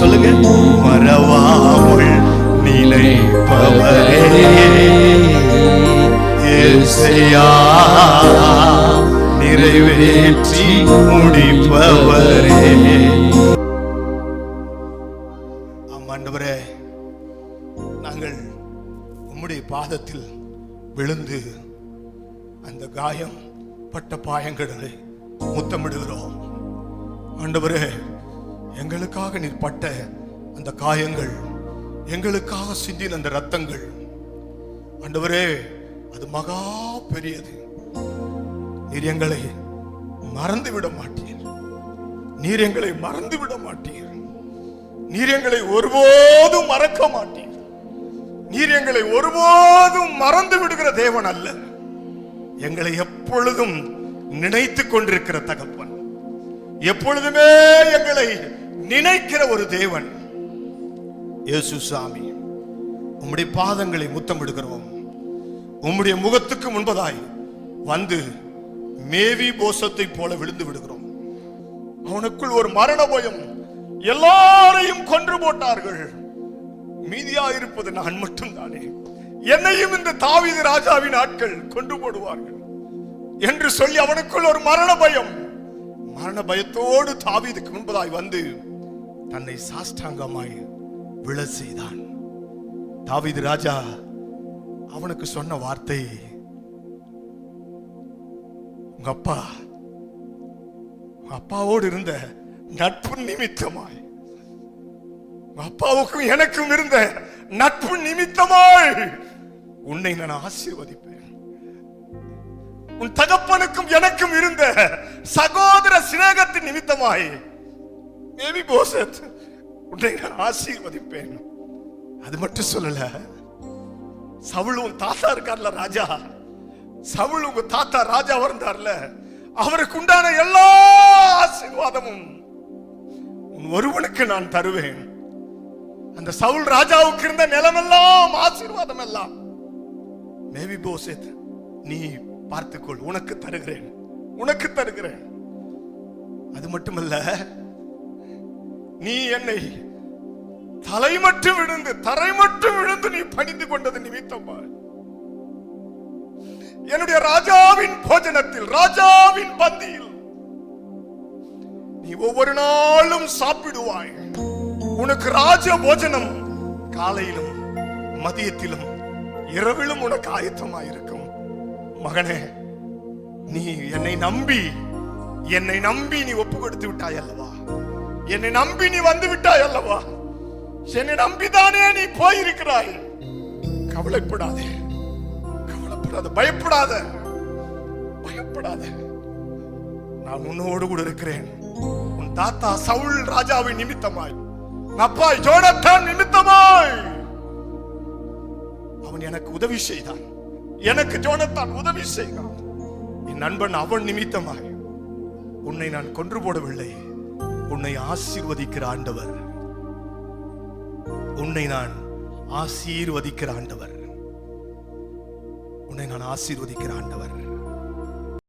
சொல்லுங்க. மறவாமல் நினைப்பவரே. இயேசையா நிறைவேற்றி முடிப்பவரே. ஆமாண்டவரே நாங்கள் உம்முடைய பாதத்தில் விழுந்து அந்த காயம் பட்ட பாயங்களை முத்தமிடுகிறோம். ஆண்டவரே எங்களுக்காக நீர் பட்ட அந்த காயங்கள் எங்களுக்காக சிந்தின அந்த ரத்தங்கள் ஆண்டவரே அது மகா பெரியது. நீர் எங்களை மறந்து விட மாட்டீர். நீர் எங்களை மறந்து விட மாட்டீர். நீர் எங்களை ஒருபோதும் மறக்க மாட்டீர். நீர் எங்களை ஒருபோதும் மறந்து விடுகிற தேவன் அல்ல. எங்களை எப்பொழுதும் நினைத்துக் கொண்டிருக்கிற தகப்பன். எப்பொழுதுமே எங்களை நினைக்கிற ஒரு தேவன். இயேசு சாமி உம்முடைய பாதங்களை முத்தமிடுகிறோம். உம்முடைய முகத்துக்கு முன்பதாய் வந்து மேவி போசத்தை போல விழுந்து விடுகிறோம். அவனுக்குள் ஒரு மரண பயம் எல்லாரையும் கொன்று போட்டார்கள். மீதியா இருப்பது நான் மட்டும்தானே. என்னையும் இந்த தாவீது ராஜாவின் ஆட்கள் கொண்டு போடுவார்கள். என்று சொல்லி அவனுக்குள் ஒரு மரண பயம். மரண பயத்தோடு தாவீதுக்கு முன்பதாய் வந்து தன்னை சாஷ்டாங்கமாய் விழ செய்தான். தாவிது ராஜா அவனுக்கு சொன்ன வார்த்தை உங்க அப்பா உங்க அப்பாவோடு இருந்த நட்பு நிமித்தமாய் உங்க அப்பாவுக்கும் எனக்கும் இருந்த நட்பு நிமித்தமாய் உன்னை நான் ஆசீர்வதிப்பேன். உன் தகப்பனுக்கும் எனக்கும் இருந்த சகோதர சிநேகத்தின் நிமித்தமாய் மேபி போசத் உன்னை நான் ஆசீர்வதிப்பேன். அது மட்டும் சொல்லல. சவுளு உன் தாத்தா இருக்கார்ல ராஜா. சவுள் உங்க தாத்தா ராஜா இருந்தார்ல அவருக்கு உண்டான எல்லா ஆசீர்வாதமும் உன் ஒருவனுக்கு நான் தருவேன். அந்த சவுல் ராஜாவுக்கு இருந்த நிலமெல்லாம் ஆசீர்வாதம் எல்லாம் மேபி போசேத் நீ பார்த்துக்கொள். உனக்கு தருகிறேன். உனக்கு தருகிறேன். அது மட்டுமல்ல நீ என்னை தலை மட்டும் விழுந்து தரை மட்டும் விழுந்து நீ பணிந்து கொண்டது நிமித்தமா என்னுடைய ராஜாவின் போஜனத்தில் ராஜாவின் பந்தியில் நீ ஒவ்வொரு நாளும் சாப்பிடுவாய். உனக்கு ராஜ போஜனம் காலையிலும் மதியத்திலும் இரவிலும் உனக்கு ஆயத்தமாயிருக்கும். மகனே நீ என்னை நம்பி என்னை நம்பி நீ ஒப்பு கொடுத்து விட்டாய் அல்லவா? என்னை நம்பி நீ வந்து விட்டாய் அல்லவா? என்னை நம்பிதானே நீ போயிருக்கிறாய்? கவலைப்படாதே. கவலைப்படாத பயப்படாத. பயப்படாத. நான் உன்னோடு கூட இருக்கிறேன். உன் தாத்தா சவுல் ராஜாவை நிமித்தமாய். அப்பா ஜோனத்தான் நிமித்தமாய். அவன் எனக்கு உதவி செய்தான். எனக்கு ஜோனத்தான் உதவி செய்தான். என் நண்பன் அவன் நிமித்தமாய். உன்னை நான் கொன்று போடவில்லை. உன்னை ஆசீர்வதிக்கிற ஆண்டவர். உன்னை நான் ஆசீர்வதிக்கிற ஆண்டவர். உன்னை நான் ஆசீர்வதிக்கிற ஆண்டவர்.